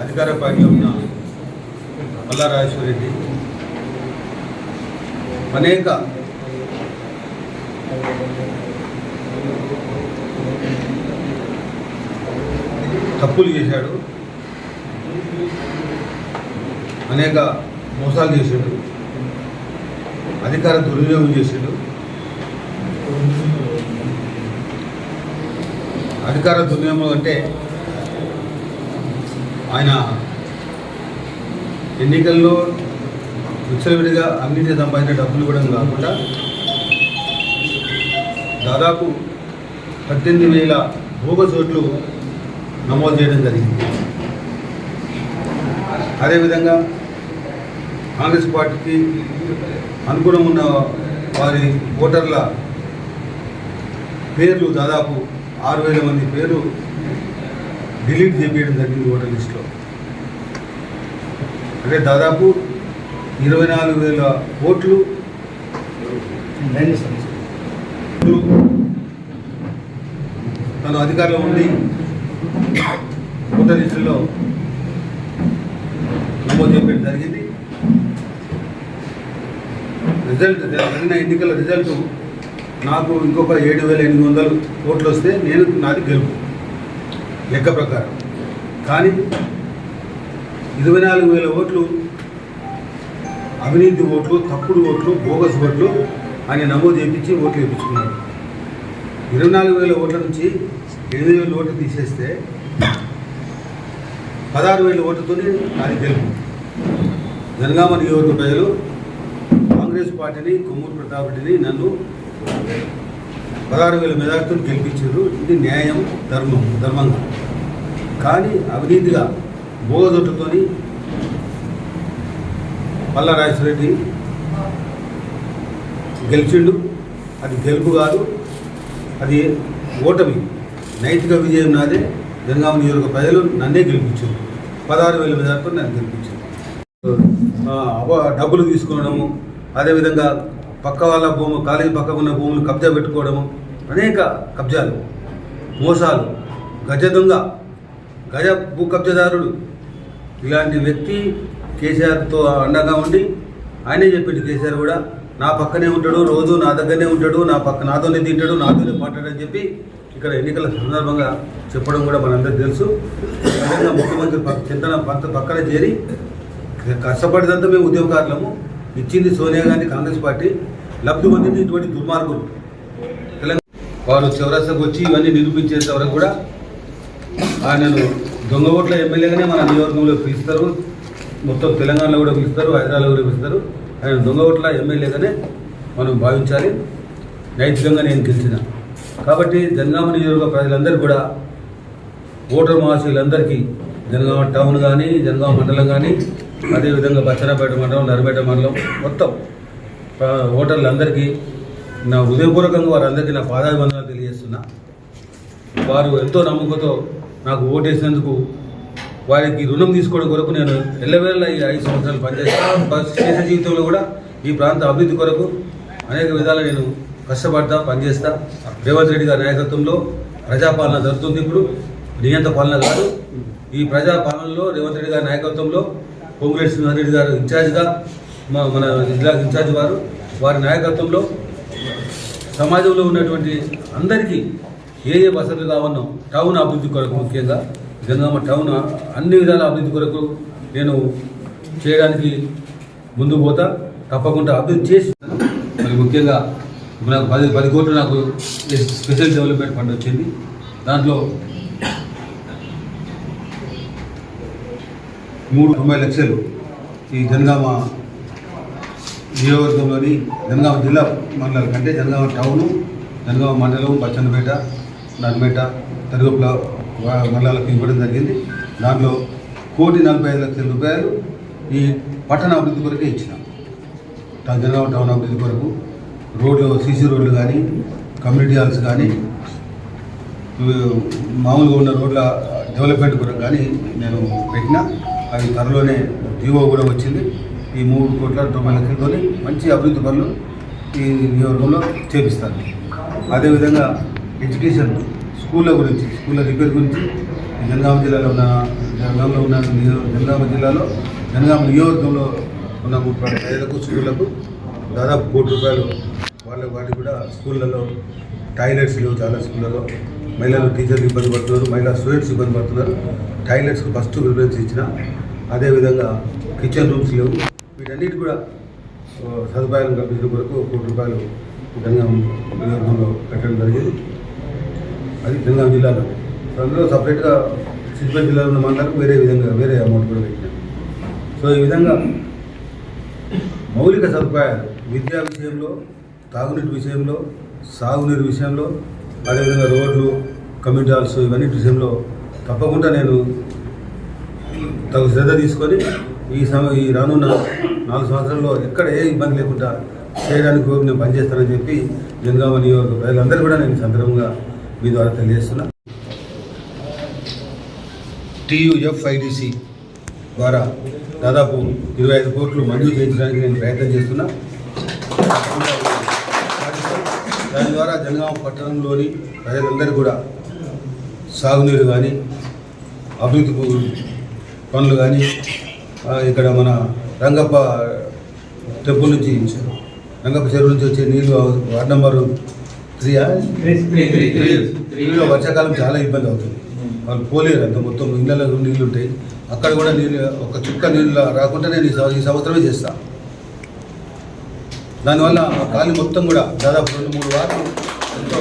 అధికార పార్టీలో ఉన్న మల్లారాజేశ్వరరెడ్డి అనేక తప్పులు చేశాడు అనేక మోసాలు చేశాడు అధికార దుర్వినియోగం చేశాడు. అధికార దుర్వినియోగం అంటే ఆయన ఎన్నికల్లో విచ్చలవిడిగా అవినీతి సంపాదించిన డబ్బులు కూడా కాకుండా దాదాపు పద్దెనిమిది వేల బోగస్ ఓట్లు నమోదు చేయడం జరిగింది. అదేవిధంగా కాంగ్రెస్ పార్టీకి అనుగుణం ఉన్న వారి ఓటర్ల పేర్లు దాదాపు ఆరు వేల మంది పేరు డిలీట్ చేపించడం జరిగింది ఓటర్ లిస్టులో అంటే దాదాపు ఇరవై నాలుగు వేల ఓట్లు ఓట్లు తను అధికారంలో ఉండి ఓటర్ లిస్టులో నమోదు చేయడం జరిగింది. రిజల్ట్ జరిగిన ఎన్నికల రిజల్ట్ నాకు ఇంకొక ఏడు వేల ఎనిమిది వందలు ఓట్లు వస్తే నేను నాది గెలుపు. లెక్క ప్రకారం. కానీ ఇరవై నాలుగు వేల ఓట్లు అవినీతి ఓట్లు తప్పుడు ఓట్లు బోగస్ ఓట్లు ఆయన నమోదు చేయించి ఓట్లు వేయించుకున్నాడు ఇరవై నాలుగు వేల ఓట్ల నుంచి ఎనిమిది వేల ఓట్లు తీసేస్తే పదహారు వేల ఓట్లతోనే నాది గెలుపు. జనగామ నియోజకవర్గ ప్రజలు కాంగ్రెస్ పార్టీని కొమ్మూరు ప్రతాప్ రెడ్డిని నన్ను పదహారు వేల మెజార్టీలు గెలిపించారు. ఇది న్యాయం ధర్మం ధర్మంగా. కానీ అవినీతిగా బోగదొట్టుతోని పల్లారాజరెడ్డి గెలిచిండు. అది గెలుపు కాదు అది ఓటమి. నైతిక విజయం నాదే. జనగామ నియోజక ప్రజలు నన్నే గెలిపించారు. పదహారు వేల మెజార్టీలు నన్ను గెలిపించారు. డబ్బులు తీసుకోవడము అదేవిధంగా పక్క వాళ్ళ భూము కాలేజీ పక్క ఉన్న భూములు కబ్జా పెట్టుకోవడము అనేక కబ్జాలు మోసాలు గజ దొంగ గజ భూ కబ్జాదారుడు. ఇలాంటి వ్యక్తి కేసీఆర్తో అండగా ఉండి ఆయనే చెప్పిండు కేసీఆర్ కూడా నా పక్కనే ఉంటాడు రోజు నా దగ్గరనే ఉంటాడు నా పక్క నాతోనే తింటాడు నాతోనే మాట్లాడని చెప్పి ఇక్కడ ఎన్నికల సందర్భంగా చెప్పడం కూడా మనందరికీ తెలుసు. ముఖ్యమంత్రి పక్క- చింతన పంత పక్కన చేరి కష్టపడినంత మేము ఉద్యోగకారులము. ఇచ్చింది సోనియా గాంధీ కాంగ్రెస్ పార్టీ. లబ్ధి పొందింది ఇటువంటి దుర్మార్గులు. తెలంగాణ వారు చివరసకు వచ్చి ఇవన్నీ నిరూపించేంత వరకు కూడా ఆయనను దొంగ ఓట్ల ఎమ్మెల్యేగానే మన నియోజకవర్గంలో పిలుస్తారు. మొత్తం తెలంగాణలో కూడా పిలుస్తారు హైదరాబాద్లో కూడా పిలుస్తారు. ఆయన దొంగ ఓట్ల ఎమ్మెల్యేగానే మనం భావించాలి. నైతికంగా నేను గెలిచిన. కాబట్టి జనగామ నియోజకవర్గ ప్రజలందరూ కూడా ఓటర్ మహాశయులందరికీ జనగామ టౌన్ కానీ జనగామ మండలం కానీ అదేవిధంగా బచ్చరాపేట మండలం నరిపేట మండలం మొత్తం ఓటర్లందరికీ నా హృదయపూర్వకంగా వారందరికీ నా పాదాభివందనాలు తెలియజేస్తున్నా. వారు ఎంతో నమ్మకంతో నాకు ఓటేసినందుకు వారికి రుణం తీసుకోవడం కొరకు నేను ఎల్లవేళ్ళ ఈ ఐదు సంవత్సరాలు పనిచేస్తాను ప- చేసే జీవితంలో కూడా ఈ ప్రాంత అభివృద్ధి కొరకు అనేక విధాలు నేను కష్టపడతా పనిచేస్తా. రేవంత్ రెడ్డి గారి నాయకత్వంలో ప్రజాపాలన జరుగుతుంది ఇప్పుడు. నియంత పాలన కాదు. ఈ ప్రజాపాలనలో రేవంత్ రెడ్డి గారి నాయకత్వంలో పొంగులేటి సింహారెడ్డి గారు ఇన్ఛార్జ్గా మా మన జిల్లా ఇన్ఛార్జ్ వారు వారి నాయకత్వంలో సమాజంలో ఉన్నటువంటి అందరికీ ఏ ఏ వసతులు కావన్నో టౌన్ అభివృద్ధి కొరకు ముఖ్యంగా జనగామ టౌన్ అన్ని విధాల అభివృద్ధి కొరకు నేను చేయడానికి ముందుకు పోతా తప్పకుండా అభివృద్ధి చేసి మరి ముఖ్యంగా నాకు పది పది కోట్లు నాకు స్పెషల్ డెవలప్మెంట్ ఫండ్ వచ్చింది. దాంట్లో మూడు తొంభై లక్షలు ఈ జనగామ నియోజకవర్గంలోని జనగామ జిల్లా మండలాల కంటే జనగామ టౌను జనగామ మండలం బచ్చన్నపేట నర్మేట తరుగుపుల మండలాలకు ఇవ్వడం జరిగింది. దాంట్లో కోటి నలభై ఐదు లక్షల రూపాయలు ఈ పట్టణ అభివృద్ధి కొరకే ఇచ్చిన. జనగామ టౌన్ అభివృద్ధి కొరకు రోడ్లు సీసీ రోడ్లు కానీ కమ్యూనిటీ హాల్స్ కానీ మామూలుగా ఉన్న రోడ్ల డెవలప్మెంట్ కొరకు కానీ నేను పెట్టిన. అవి త్వరలోనే జీవో కూడా వచ్చింది. ఈ మూడు కోట్ల తొంభై లక్షలతో మంచి అభివృద్ధి పనులు ఈ నియోజకవర్గంలో చేపిస్తారు. అదేవిధంగా ఎడ్యుకేషన్ స్కూళ్ళ గురించి స్కూళ్ళ రిపేర్ గురించి జనగామ జిల్లాలో ఉన్న జనగామలో ఉన్న జనగామ జిల్లాలో జనగామ నియోజకవర్గంలో ఉన్న ముప్పై పేదలకు స్కూళ్ళకు దాదాపు కోటి రూపాయలు వాళ్ళ వాటికి కూడా స్కూళ్ళలో టాయిలెట్స్ లేవు చాలా స్కూళ్ళలో మహిళలు టీచర్లు ఇబ్బంది పడుతున్నారు మహిళా స్టూడెంట్స్ ఇబ్బంది పడుతున్నారు. టాయిలెట్స్కి ఫస్ట్ ప్రిఫరెన్స్ ఇచ్చిన. అదేవిధంగా కిచెన్ రూమ్స్ లేవు. వీటన్నిటి కూడా సదుపాయం సదుపాయాలను కల్పించడం కొరకు కోటి రూపాయలు జనగాం నియోజకవర్గంలో పెట్టడం జరిగింది. అది జనగాం జిల్లాలో. అందులో సపరేట్గా సిద్దిపేట జిల్లాలో ఉన్న మండలకు వేరే విధంగా వేరే అమౌంట్ కూడా పెట్టినాం. సో ఈ విధంగా మౌలిక సదుపాయాలు విద్యా విషయంలో తాగునీటి విషయంలో సాగునీరు విషయంలో అదేవిధంగా రోడ్లు కమ్యూనిటీ హాల్స్ ఇవన్నీ విషయంలో తప్పకుండా నేను తగు శ్రద్ధ తీసుకొని ఈ సమ ఈ రానున్న నాలుగు సంవత్సరాల్లో ఎక్కడ ఏ ఇబ్బంది లేకుండా చేయడానికి నేను పనిచేస్తానని చెప్పి జనగామ నియోజక ప్రజలందరూ కూడా నేను సందర్భంగా మీ ద్వారా తెలియజేస్తున్నా. టీయుఎఫ్ఐడిసి ద్వారా దాదాపు ఇరవై ఐదు కోట్లు మంజూరు చేయించడానికి నేను ప్రయత్నం చేస్తున్నా. దాని ద్వారా జనగామ పట్టణంలోని ప్రజలందరూ కూడా సాగునీరు కానీ అభివృద్ధి పనులు కానీ ఇక్కడ మన రంగప్ప టెంపుల్ నుంచి రంగప్ప చెరువు నుంచి వచ్చే నీళ్ళు వార్డ్ నెంబరు త్రీయా త్రీలో వర్షాకాలం చాలా ఇబ్బంది అవుతుంది. వాళ్ళు పోలేరు అంత మొత్తం ఇళ్ళలో నీళ్ళు ఉంటాయి. అక్కడ కూడా నీళ్ళు ఒక చుక్క నీళ్ళు రాకుండా నేను ఈ సంవ- ఈ సంవత్సరమే చేస్తా. దానివల్ల మా కాలు మొత్తం కూడా దాదాపు రెండు మూడు వారాలు ఎంతో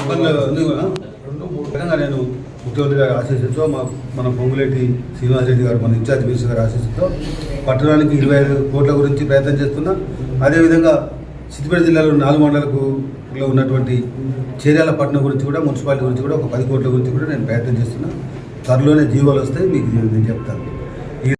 ఇబ్బందులు కూడా. రెండు మూడు విధంగా నేను ముఖ్యమంత్రి గారి ఆశీస్సుతో మా మన పొంగులేటి శ్రీనివాస్ రెడ్డి గారు మన ఇన్ఛార్జ్ మినిస్టర్ గారి ఆశీస్సుతో పట్టణానికి ఇరవై ఐదు కోట్ల గురించి ప్రయత్నం చేస్తున్నా. అదేవిధంగా సిద్దిపేట జిల్లాలో నాలుగు మండలకు లో ఉన్నటువంటి చేర్యాల పట్టణం గురించి కూడా మున్సిపాలిటీ గురించి కూడా ఒక పది కోట్ల గురించి కూడా నేను ప్రయత్నం చేస్తున్నా. త్వరలోనే జీవోలు వస్తాయి మీకు నేను చెప్తాను.